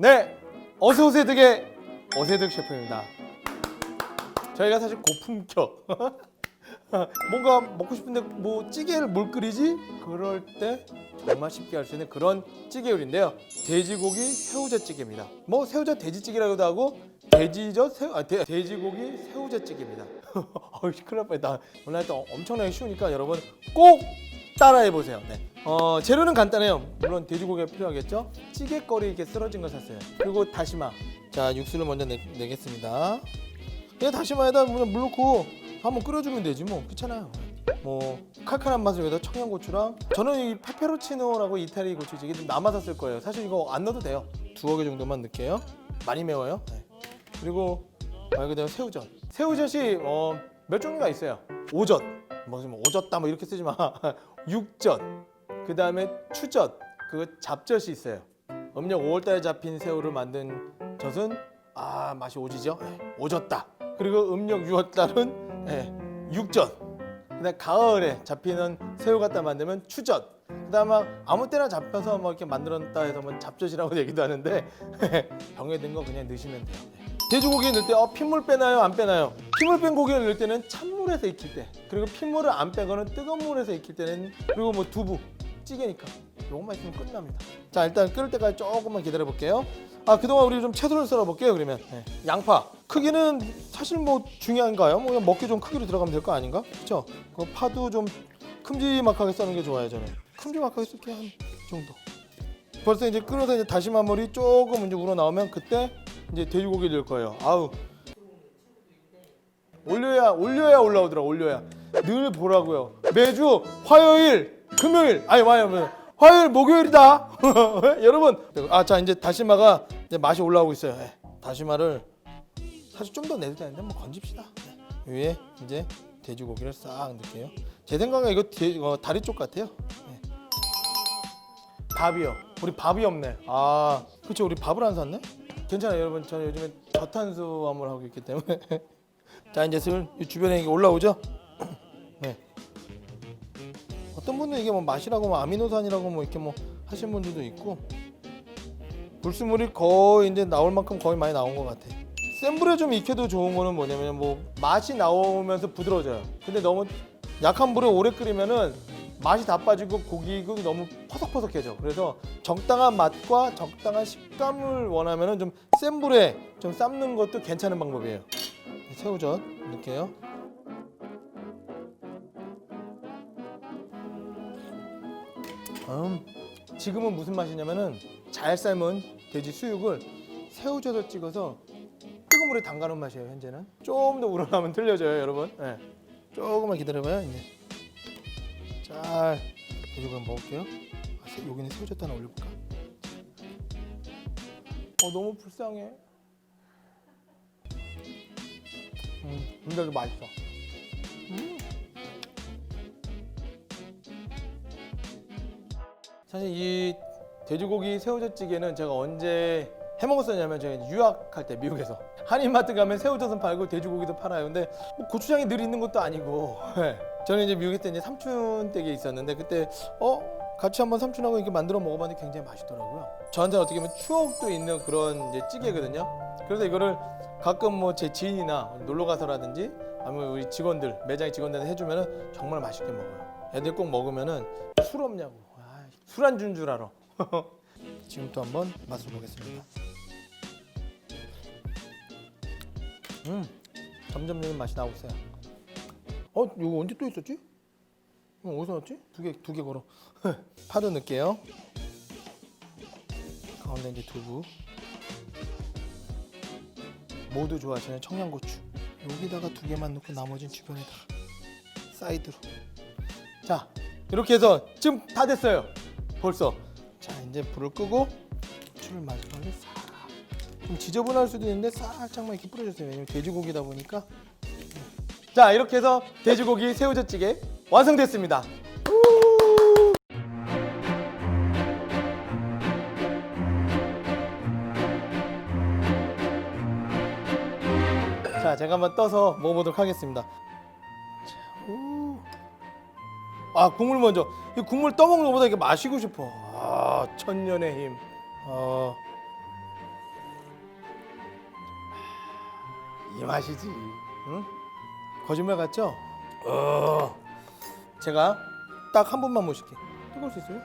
네, 어서 오세요 득의 어세득 셰프입니다. 저희가 사실 고품격 뭔가 먹고 싶은데 뭐 찌개를 뭘 끓이지? 그럴 때 정말 쉽게 할 수 있는 그런 찌개 요리인데요. 돼지고기 새우젓 찌개입니다. 뭐 새우젓 돼지찌개라고도 하고 돼지젓 새우 아, 돼, 돼지고기 새우젓 찌개입니다. 어이 큰일 날 뻔했다. 오늘 또 엄청나게 쉬우니까 여러분 꼭 따라해 보세요. 네. 어, 재료는 간단해요. 물론 돼지고기가 필요하겠죠. 찌개거리 이렇게 쓰러진 거 샀어요. 그리고 다시마. 자 육수를 먼저 내, 내겠습니다. 그냥 다시마에다 그냥 물 넣고 한번 끓여주면 되지 뭐 귀찮아요. 뭐 칼칼한 맛을 위해서 청양고추랑 저는 이 페페로치노라고 이태리 고추지 이게 좀 남아서 쓸 거예요. 사실 이거 안 넣어도 돼요. 두어 개 정도만 넣을게요. 많이 매워요. 네. 그리고 말 그대로 새우젓. 새우젓이 어, 몇 종류가 있어요. 오젓. 뭐 오젓다 뭐 이렇게 쓰지 마. 육젓. 그 다음에 추젓. 그 잡젓이 있어요. 음력 5월달에 잡힌 새우를 만든 젓은 아 맛이 오지죠. 네, 오졌다. 그리고 음력 6월달은 네, 육젓. 그다음 가을에 잡히는 새우 갖다 만들면 추젓. 그다음에 아무 때나 잡혀서 뭐 이렇게 만들었다 해서 뭐 잡젓이라고 얘기도 하는데 병에 든 거 그냥 넣으시면 돼요. 돼지고기 넣을 때 어, 핏물 빼나요? 안 빼나요? 핏물 뺀 고기를 넣을 때는 찬물에서 익힐 때 그리고 핏물을 안 빼거는 뜨거운 물에서 익힐 때는 그리고 뭐 두부 찌개니까 요것만 있으면 끝납니다. 자 일단 끓을 때까지 조금만 기다려 볼게요. 아 그동안 우리 좀 채소를 썰어 볼게요 그러면 네. 양파 크기는 사실 뭐 중요한가요? 뭐 그냥 먹기 좀 크기로 들어가면 될 거 아닌가? 그렇죠? 그 파도 좀 큼지막하게 써는 게 좋아요 저는 큼지막하게 쓸게 한 정도. 벌써 이제 끓어서 이제 다시마 물이 조금 이제 우러 나오면 그때 이제 돼지고기를 넣을 거예요. 아우 올려야 올려야 올라오더라 올려야 늘 보라고요. 매주 화요일 금요일 아니 화요일 화요일 목요일이다. 여러분 아 자 이제 다시마가 이제 맛이 올라오고 있어요. 예, 다시마를 사실 좀 더 내도 되는데 뭐 건집시다. 예, 위에 이제 돼지고기를 싹 넣을게요. 제 생각에 이거 돼- 어, 다리 쪽 같아요. 예. 밥이요. 우리 밥이 없네. 아, 그렇죠. 우리 밥을 안 샀네. 괜찮아요, 여러분. 저는 요즘에 저탄수화물 하고 있기 때문에. 자, 이제 슬이 주변에 이게 올라오죠. 네. 어떤 분은 이게 뭐 맛이라고 뭐 아미노산이라고 뭐 이렇게 뭐 하시는 분들도 있고 불순물이 거의 이제 나올 만큼 거의 많이 나온 것 같아. 센 불에 좀 익혀도 좋은 거는 뭐냐면 뭐 맛이 나오면서 부드러워져요. 근데 너무 약한 불에 오래 끓이면은 맛이 다 빠지고 고기가 너무 퍼석퍼석해져. 그래서 적당한 맛과 적당한 식감을 원하면은 좀 센 불에 좀 삶는 것도 괜찮은 방법이에요. 새우젓 넣을게요. 음, 지금은 무슨 맛이냐면은 잘 삶은 돼지 수육을 새우젓을 찍어서 뜨거운 물에 담가놓은 맛이에요 현재는. 좀 더 우러나면 틀려져요 여러분. 네. 조금만 기다려봐요 이제. 잘 돼지고기 한번 먹을게요. 아, 새- 여기는 새우젓 하나 올려볼까? 어 너무 불쌍해. 음 근데 도 맛있어. 음. 사실 이 돼지고기 새우젓찌개는 제가 언제 해 먹었었냐면 제가 유학할 때 미국에서 한인마트 가면 새우젓은 팔고 돼지고기도 팔아요. 근데 뭐 고추장이 늘 있는 것도 아니고 예. 저는 이제 미국에 때 이제 삼촌 댁에 있었는데 그때 어 같이 한번 삼촌하고 이렇게 만들어 먹어봤는데 굉장히 맛있더라고요. 저한테는 어떻게 보면 추억도 있는 그런 이제 찌개거든요. 그래서 이거를 가끔 뭐 제 지인이나 놀러 가서라든지 아니면 우리 직원들 매장 직원들한테 해주면은 정말 맛있게 먹어요. 애들 꼭 먹으면은 술 없냐고 아, 술안주인 줄 알아. 지금부터 한번 맛을 보겠습니다. 음, 점점 내는 맛이 나오고 있어요. 어, 이거 언제 또 있었지? 이거 어디서 났지? 두 개, 두 개 걸어. 파도 넣을게요. 가운데 이제 두부. 모두 좋아하시는 청양고추. 여기다가 두 개만 넣고 나머지는 주변에다가 사이드로. 자, 이렇게 해서 지금 다 됐어요. 벌써. 자, 이제 불을 끄고 고추를 마지막에 싹. 좀 지저분할 수도 있는데 살짝만 이렇게 뿌려주세요. 왜냐면 돼지고기다 보니까. 자, 이렇게 해서 돼지고기 새우젓찌개 완성됐습니다. 우! 자, 제가 한번 떠서 먹어보도록 하겠습니다. 아 국물 먼저. 이 국물 떠먹는 것보다 이게 마시고 싶어. 아 천년의 힘. 어. 이 맛이지. 응? 거짓말 같죠? 어. 제가 딱 한 번만 모실게. 뜨거울 수 있어요? 네.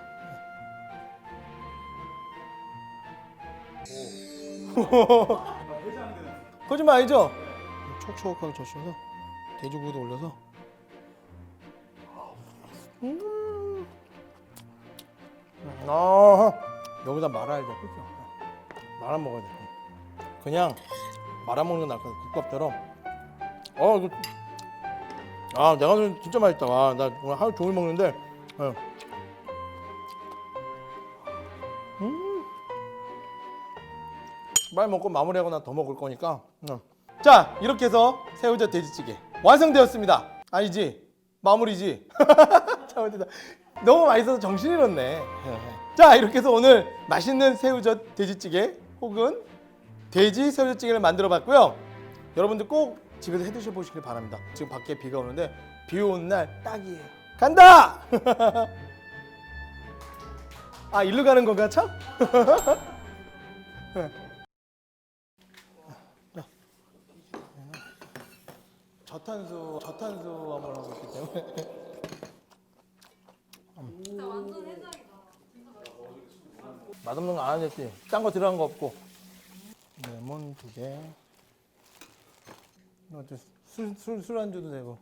거짓말 아니죠? 촉촉하게 젖혀서 돼지고기도 올려서 아 여기다 말아야 돼 그죠? 말아 먹어야 돼. 그냥 말아 먹는 게 나을 것 국밥처럼. 어 이거. 아 내가 오늘 진짜 맛있다. 와, 나 오늘 하루 종일 먹는데. 어. 음. 빨리 먹고 마무리하고 나더 먹을 거니까. 응. 자 이렇게 해서 새우젓 돼지찌개 완성되었습니다. 아니지 마무리지? 잘못했다. 너무 맛있어서 정신이 잃었네. 자 이렇게 해서 오늘 맛있는 새우젓 돼지찌개 혹은 돼지 새우젓찌개를 만들어 봤고요. 여러분들 꼭 집에서 해 드셔 보시길 바랍니다. 지금 밖에 비가 오는데 비 오는 날 딱이에요. 간다! 아 일로 가는 건가 참? 저탄수 저탄수 한번 하고 있기 때문에. 진짜 완전 해장이다. 맛없는 거안 했지? 딴 거 들어간 거 없고. 레몬 두개. 술술 술 안주도 되고